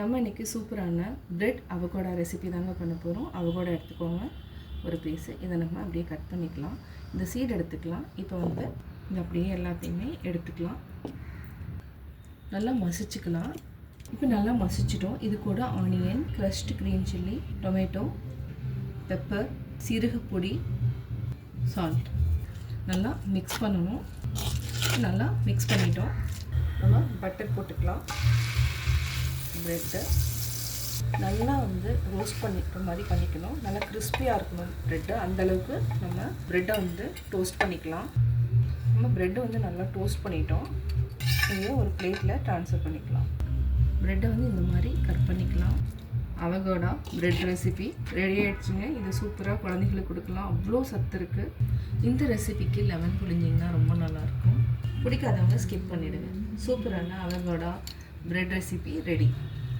நம்ம இன்றைக்கி சூப்பரான பிரெட் அவகோடா ரெசிபி தாங்க பண்ண போகிறோம் அவகோடா எடுத்துக்கோங்க. ஒரு பீஸு இதை நம்ம அப்படியே கட் பண்ணிக்கலாம். இந்த சீட் எடுத்துக்கலாம். இப்போ வந்து இந்த அப்படியே எல்லாத்தையுமே எடுத்துக்கலாம். நல்லா மசிச்சுக்கலாம். இப்போ நல்லா மசிச்சிட்டோம். இது கூட onion crushed green chilli tomato pepper சீரகப்பொடி salt நல்லா மிக்ஸ் பண்ணணும். நல்லா மிக்ஸ் பண்ணிட்டோம். நம்ம பட்டர் போட்டுக்கலாம். ப்ரெட்டை நல்லா வந்து ரோஸ்ட் பண்ணிக்கிற மாதிரி பண்ணிக்கணும். நல்லா கிறிஸ்பியாக இருக்கணும் ப்ரெட்டு அந்தளவுக்கு நம்ம ப்ரெட்டை வந்து டோஸ்ட் பண்ணிக்கலாம். நம்ம ப்ரெட்டை வந்து நல்லா டோஸ்ட் பண்ணிட்டோம். இதை ஒரு பிளேட்டில் ட்ரான்ஸ்ஃபர் பண்ணிக்கலாம். ப்ரெட்டை வந்து இந்த மாதிரி கட் பண்ணிக்கலாம். அவகோடா ப்ரெட் ரெசிபி ரெடி ஆகிடுச்சுங்க இது சூப்பராக குழந்தைங்களுக்கு கொடுக்கலாம். அவ்வளோ சத்து இருக்குது இந்த ரெசிபிக்கு லெமன் புழிஞ்சிங்கன்னா ரொம்ப நல்லாயிருக்கும் பிடிக்காதவங்க ஸ்கிப் பண்ணிவிடுங்க சூப்பரான அவகோடா பிரெட் ரெசிபி ரெடி